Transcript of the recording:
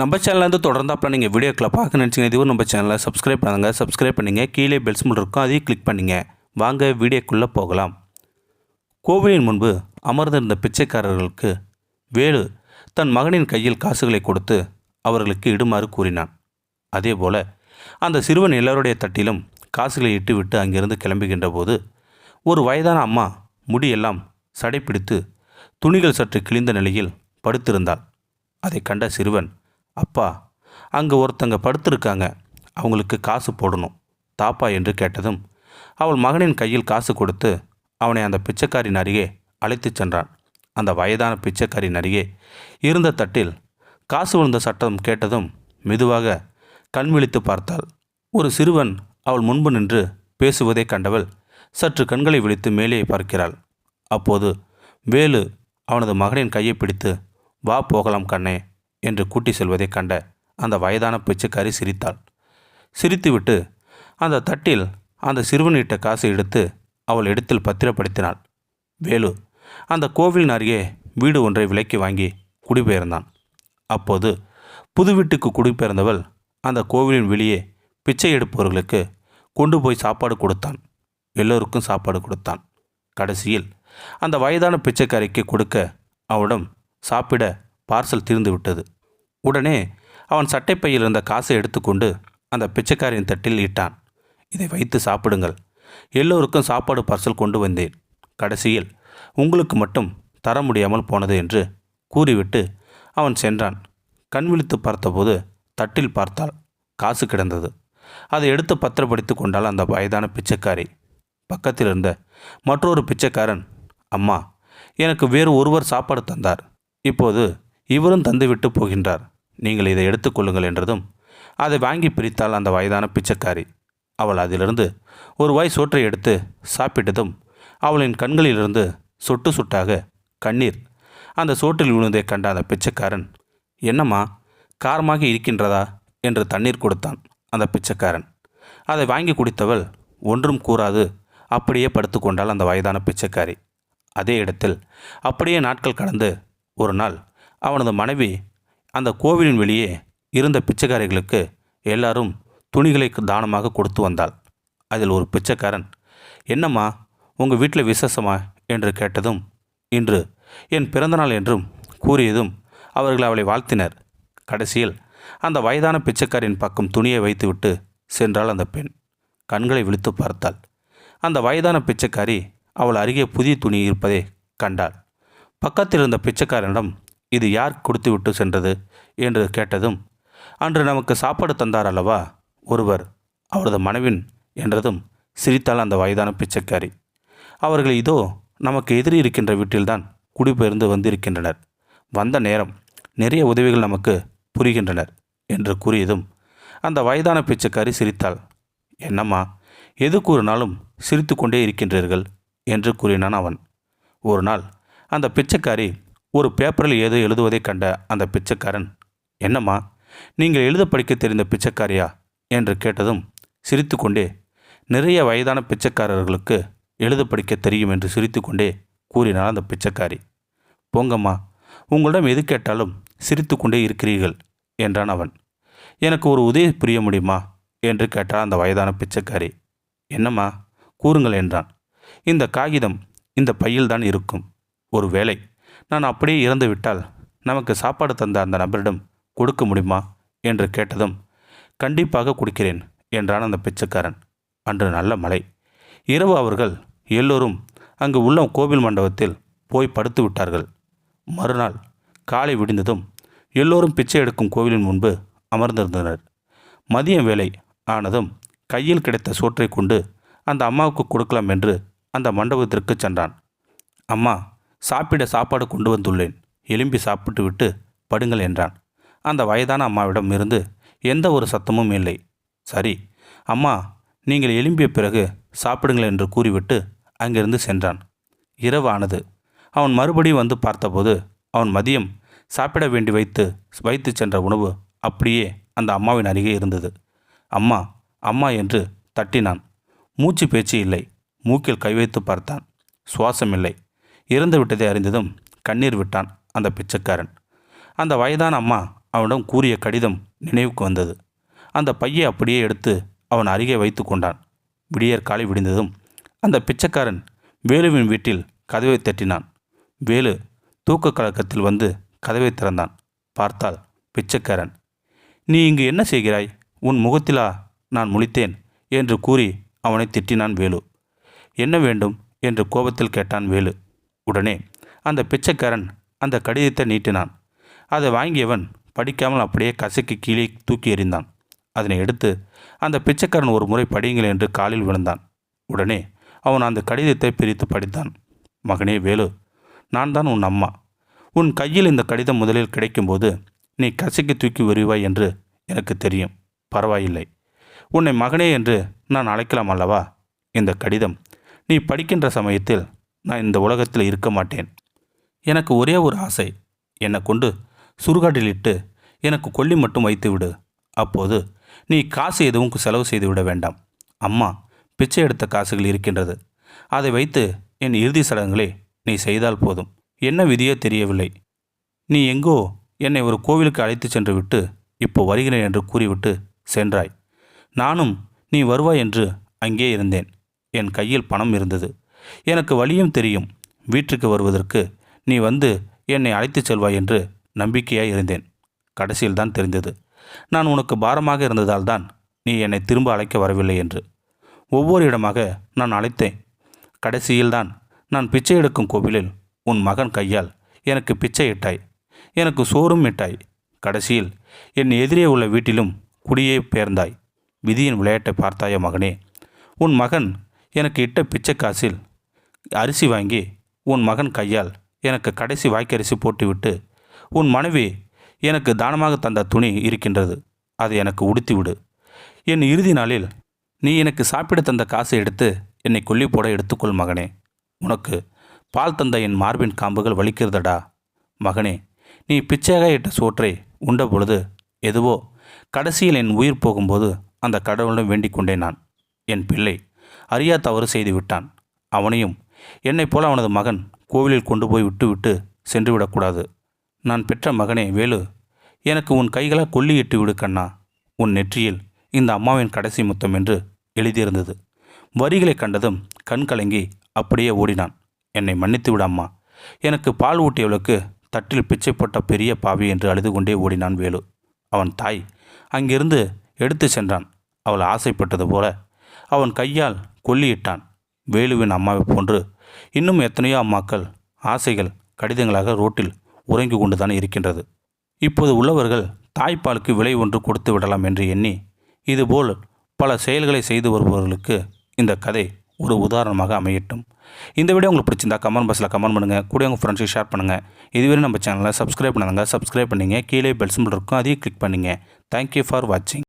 நம்ம சேனல்லேருந்து தொடர்ந்தாப்பில் நீங்கள் வீடியோக்களை பார்க்க நினச்சிங்க இதுவும் நம்ம சேனலை சப்ஸ்கிரைப் பண்ணுங்கள் சப்ஸ்கிரைப் பண்ணுங்க. கீழே பெல்ஸ் மூலம் இருக்கும். அதையும் கிளிக் பண்ணுங்க. வாங்க வீடியோக்குள்ளே போகலாம். கோவிலின் முன்பு அமர்ந்திருந்த பிச்சைக்காரர்களுக்கு வேலு தன் மகனின் கையில் காசுகளை கொடுத்து அவர்களுக்கு இடுமாறு கூறினான். அதேபோல அந்த சிறுவன் எல்லோருடைய தட்டிலும் காசுகளை இட்டுவிட்டு அங்கிருந்து கிளம்புகின்ற போது ஒரு வயதான அம்மா முடியெல்லாம் சடைப்பிடித்து துணிகள் சற்று கிழிந்த நிலையில் படுத்திருந்தாள். அதை கண்ட சிறுவன் அப்பா அங்கே ஒருத்தங்க படுத்திருக்காங்க. அவங்களுக்கு காசு போடணும் தாப்பா என்று கேட்டதும் அவள் மகனின் கையில் காசு கொடுத்து அவனை அந்த பிச்சைக்காரின் அருகே அழைத்துச் சென்றான். அந்த வயதான பிச்சைக்காரின் அருகே இருந்த தட்டில் காசு விழுந்த சட்டம் கேட்டதும் மெதுவாக கண் விழித்து பார்த்தாள். ஒரு சிறுவன் அவள் முன்பு நின்று பேசுவதை கண்டவள் சற்று கண்களை விழித்து மேலே பார்க்கிறாள். அப்போது வேலு அவனது மகனின் கையை பிடித்து வா போகலாம் கண்ணே என்று கூட்டி செல்வதைக் கண்ட அந்த வயதான பிச்சைக்காரி சிரித்தாள். சிரித்துவிட்டு அந்த தட்டில் அந்த சிறுவனிட்ட காசை எடுத்து அவள் இடத்தில் பத்திரப்படுத்தினாள். வேலு அந்த கோவிலின் அருகே வீடு ஒன்றை விலைக்கு வாங்கி குடிபெயர்ந்தான். அப்போது புது வீட்டுக்கு குடிபெயர்ந்தவள் அந்த கோவிலின் வெளியே பிச்சை எடுப்பவர்களுக்கு கொண்டு போய் சாப்பாடு கொடுத்தான். எல்லோருக்கும் சாப்பாடு கொடுத்தான். கடைசியில் அந்த வயதான பிச்சைக்காரிக்கு கொடுக்க அவளிடம் சாப்பிட பார்சல் தீர்ந்து விட்டது உடனே அவன் சட்டைப்பையில் இருந்த காசை எடுத்துக்கொண்டு அந்த பிச்சைக்காரின் தட்டில் இட்டான். இதை வைத்து சாப்பிடுங்கள். எல்லோருக்கும் சாப்பாடு பார்சல் கொண்டு வந்தேன். கடைசியில் உங்களுக்கு மட்டும் தர முடியாமல் போனது என்று கூறிவிட்டு அவன் சென்றான். கண் விழித்து பார்த்தபோது தட்டில் பார்த்தால் காசு கிடந்தது. அதை எடுத்து பத்திரப்படுத்தி கொண்டால் அந்த வயதான பிச்சைக்காரி. பக்கத்தில் இருந்த மற்றொரு பிச்சைக்காரன் அம்மா எனக்கு வேறு ஒருவர் சாப்பாடு தந்தார். இப்போது இவரும் தந்துவிட்டு போகின்றார். நீங்கள் இதை எடுத்துக்கொள்ளுங்கள் என்றதும் அதை வாங்கி பிரித்தாள் அந்த வயதான பிச்சைக்காரி அவள் அதிலிருந்து ஒரு வாய் சோற்றை எடுத்து சாப்பிட்டதும் அவளின் கண்களிலிருந்து சொட்டு சொட்டாக கண்ணீர் அந்த சோற்றில் விழுந்ததை கண்ட அந்த பிச்சைக்காரன் என்னம்மா காரமாக இருக்கின்றதா? என்று தண்ணீர் கொடுத்தான் அந்த பிச்சைக்காரன். அதை வாங்கி குடித்தவள் ஒன்றும் கூறாது அப்படியே படுத்துக்கொண்டாள் அந்த வயதான பிச்சைக்காரி. அதே இடத்தில் அப்படியே நாட்கள் கடந்து ஒரு நாள் அவனது மனைவி அந்த கோவிலின் வெளியே இருந்த பிச்சைக்காரிகளுக்கு எல்லாரும் துணிகளை தானமாக கொடுத்து வந்தாள். அதில் ஒரு பிச்சைக்காரன் என்னம்மா உங்கள் வீட்டில் விசேஷமா? என்று கேட்டதும் இன்று. என் பிறந்தநாள் என்றும் கூறியதும் அவர்கள் அவளை வாழ்த்தினர். கடைசியில் அந்த வயதான பிச்சைக்காரின் பக்கம் துணியை வைத்துவிட்டு சென்றாள் அந்த பெண். கண்களை விழித்து பார்த்தாள். அந்த வயதான பிச்சைக்காரி அவள் அருகே புதிய துணி இருப்பதை கண்டாள். பக்கத்தில் இருந்த பிச்சைக்காரனிடம் இது யார் கொடுத்துவிட்டு சென்றது? என்று கேட்டதும் அன்று நமக்கு சாப்பாடு தந்தார் அல்லவா? ஒருவர் அவரது மனைவின் என்றதும் சிரித்தாள் அந்த வயதான பிச்சைக்காரி. அவர்கள் இதோ நமக்கு எதிரி இருக்கின்ற வீட்டில்தான் குடிபெயர்ந்து வந்திருக்கின்றனர். வந்த நேரம் நிறைய உதவிகள் நமக்கு புரிகின்றனர் என்று கூறியதும் அந்த வயதான பிச்சைக்காரி சிரித்தாள். என்னம்மா எது கூறினாலும் சிரித்து கொண்டே இருக்கின்றீர்கள்? என்று கூறினான் அவன். ஒரு நாள் அந்த பிச்சைக்காரி ஒரு பேப்பரில் ஏதோ எழுதுவதைக் கண்ட அந்த பிச்சைக்காரன் என்னம்மா நீங்கள் எழுத படிக்க தெரிந்த பிச்சைக்காரியா? என்று கேட்டதும் சிரித்துக்கொண்டே நிறைய வயதான பிச்சைக்காரர்களுக்கு எழுத படிக்க தெரியும் என்று சிரித்துக்கொண்டே கூறினாள் அந்த பிச்சைக்காரி. போங்கம்மா உங்களிடம் எது கேட்டாலும் சிரித்துக்கொண்டே இருக்கிறீர்கள் என்றான் அவன். எனக்கு ஒரு உதவி புரிய முடியுமா? என்று கேட்டான் அந்த வயதான பிச்சைக்காரி. என்னம்மா கூறுங்கள் என்றான். இந்த காகிதம் இந்த பையில்தான் இருக்கும். ஒரு வேலை நான் அப்படியே இறந்து விட்டால் நமக்கு சாப்பாடு தந்த அந்த நபரிடம் கொடுக்க முடியுமா? என்று கேட்டதும் கண்டிப்பாக கொடுக்கிறேன் என்றான் அந்த பிச்சைக்காரன். அன்று நல்ல மழை. இரவு அவர்கள் எல்லோரும் அங்கு உள்ள கோவில் மண்டபத்தில் போய் படுத்து விட்டார்கள். மறுநாள் காலை விடிந்ததும் எல்லோரும் பிச்சை எடுக்கும் கோவிலின் முன்பு அமர்ந்திருந்தனர். மதியம் வேலை ஆனதும் கையில் கிடைத்த சோற்றை கொண்டு அந்த அம்மாவுக்கு கொடுக்கலாம் என்று அந்த மண்டபத்திற்கு சென்றான். அம்மா சாப்பிட சாப்பாடு கொண்டு வந்துள்ளேன். எலும்பி சாப்பிட்டு விட்டு படுங்கள் என்றான். அந்த வயதான அம்மாவிடம் இருந்து எந்த ஒரு சத்தமும் இல்லை. சரி அம்மா நீங்கள் எழும்பிய பிறகு சாப்பிடுங்கள் என்று கூறிவிட்டு அங்கிருந்து சென்றான். இரவு ஆனது அவன் மறுபடியும் வந்து பார்த்தபோது அவன் மதியம் சாப்பிட வேண்டி வைத்து வைத்து சென்ற உணவு அப்படியே அந்த அம்மாவின் அருகே இருந்தது. அம்மா அம்மா என்று தட்டினான். மூச்சு பேச்சு இல்லை. மூக்கில் கை வைத்து பார்த்தான். சுவாசம் இல்லை. இறந்து விட்டதை அறிந்ததும் கண்ணீர் விட்டான் அந்த பிச்சைக்காரன். அந்த வயதான அம்மா அவனிடம் கூறிய கடிதம் நினைவுக்கு வந்தது. அந்த பையை அப்படியே எடுத்து அவன் அருகே வைத்து கொண்டான். விடியற் காலை விடிந்ததும் அந்த பிச்சைக்காரன் வேலுவின் வீட்டில் கதவை தட்டினான். வேலு தூக்க கலக்கத்தில் வந்து கதவை திறந்தான். பார்த்தால் பிச்சைக்காரன். நீ இங்கு என்ன செய்கிறாய்? உன் முகத்திலா நான் முழித்தேன் என்று கூறி அவனை திட்டினான் வேலு. என்ன வேண்டும்? என்று கோபத்தில் கேட்டான் வேலு. உடனே அந்த பிச்சைக்காரன் அந்த கடிதத்தை நீட்டினான். அதை வாங்கியவன் படிக்காமல் அப்படியே கசைக்கு கீழே தூக்கி எறிந்தான். அதனை எடுத்து அந்த பிச்சைக்காரன் ஒரு முறை படியுங்கள் என்று காலில் விழுந்தான். உடனே அவன் அந்த கடிதத்தை பிரித்து படித்தான். மகனே வேலு நான் தான் உன் அம்மா. உன் கையில் இந்த கடிதம் முதலில் கிடைக்கும்போது நீ கசைக்கு தூக்கி வருவாய் என்று எனக்கு தெரியும். பரவாயில்லை. உன்னை மகனே என்று நான் அழைக்கலாம் அல்லவா? இந்த கடிதம் நீ படிக்கின்ற சமயத்தில் நான் இந்த உலகத்தில் இருக்க மாட்டேன். எனக்கு ஒரே ஒரு ஆசை. என்னை கொண்டு சுருகாட்டில் இட்டு எனக்கு கொல்லி மட்டும் வைத்து விடு. அப்போது நீ காசு எதுவும் செலவு செய்து விட வேண்டாம். அம்மா பிச்சை எடுத்த காசுகள் இருக்கின்றது. அதை வைத்து என் இறுதி சடங்குகளை நீ செய்தால் போதும். என்ன விதியோ தெரியவில்லை. நீ எங்கோ என்னை ஒரு கோவிலுக்கு அழைத்து சென்று விட்டு இப்போ வருகிறேன் என்று கூறிவிட்டு சென்றாய். நானும் நீ வருவாய் என்று அங்கே இருந்தேன். என் கையில் பணம் இருந்தது. எனக்கு வழியும் தெரியும். வீட்டுக்கு வருவதற்கு நீ வந்து என்னை அழைத்துச் செல்வாய் என்று நம்பிக்கையாய் இருந்தேன். கடைசியில் தான் தெரிந்தது. நான் உனக்கு பாரமாக இருந்ததால் தான் நீ என்னை திரும்ப அழைக்க வரவில்லை என்று. ஒவ்வொரு இடமாக நான் அழைத்தேன். கடைசியில்தான் நான் பிச்சை எடுக்கும் கோவிலில் உன் மகன் கையால் எனக்கு பிச்சை இட்டாய். எனக்கு சோறும் இட்டாய். கடைசியில் என் எதிரே உள்ள வீட்டிலும் குடியே பேர்ந்தாய் விதியின் விளையாட்டை பார்த்தாய மகனே? உன் மகன் எனக்கு இட்ட பிச்சை காசில் அரிசி வாங்கி உன் மகன் கையால் எனக்கு கடைசி வாய்க்கரிசி போட்டுவிட்டு உன் மனைவி எனக்கு தானமாக தந்த துணி இருக்கின்றது அதை எனக்கு உடுத்திவிடு. என் இறுதி நாளில் நீ எனக்கு சாப்பிட தந்த காசை எடுத்து என்னை கொல்லி போட எடுத்துக்கொள் மகனே. உனக்கு பால் தந்த என் மார்பின் காம்புகள் வலிக்கிறதடா. மகனே நீ பிச்சையாக இட்ட சோற்றை உண்ட பொழுது எதுவோ கடைசியில் என் உயிர் போகும்போது அந்த கடவுளிடம் வேண்டிக் கொண்டேன் நான். என் பிள்ளை அறியா தவறு செய்து விட்டான் அவனையும் என்னைப் போல அவனது மகன் கோவிலில் கொண்டு போய் விட்டுவிட்டு சென்றுவிடக்கூடாது. நான் பெற்ற மகனே வேலு. எனக்கு உன் கைகளால் கொல்லியிட்டு விடு கண்ணா. உன் நெற்றியில் இந்த அம்மாவின் கடைசி முத்தம் என்று எழுதியிருந்தது. வரிகளை கண்டதும் கண் கலங்கி அப்படியே ஓடினான். என்னை மன்னித்து விட அம்மா. எனக்கு பால் ஊட்டியவளுக்கு தட்டில் பிச்சை போட்ட பெரிய பாவி என்று அழுது கொண்டே ஓடினான் வேலு. அவன் தாய் அங்கிருந்து எடுத்து சென்றான். அவள் ஆசைப்பட்டது போல அவன் கையால் கொல்லியிட்டான் வேலுவின் அம்மாவை போன்று இன்னும் எத்தனையோ அம்மாக்கள் ஆசைகள் கடிதங்களாக ரோட்டில் உறங்கி கொண்டுதான் இருக்கின்றது. இப்போது உள்ளவர்கள் தாய்ப்பாலுக்கு விலை ஒன்று கொடுத்து விடலாம் என்று எண்ணி இதுபோல் பல செயல்களை செய்து வருபவர்களுக்கு இந்த கதை ஒரு உதாரணமாக அமையட்டும். இந்த வீடியோ உங்களுக்கு பிடிச்சிருந்தா கமெண்ட் பாக்ஸில் கமெண்ட் பண்ணுங்கள் கூட உங்கள் ஃப்ரெண்ட்ஸுக்கு ஷேர் பண்ணுங்கள் இதுவரை நம்ம சேனலை சப்ஸ்கிரைப் பண்ணுங்கள் சப்ஸ்கிரைப் பண்ணிங்க கீழே பெல் சிம்பிள் இருக்கும் அதையும் கிளிக் பண்ணுங்கள் தேங்க்யூ ஃபார் வாட்சிங்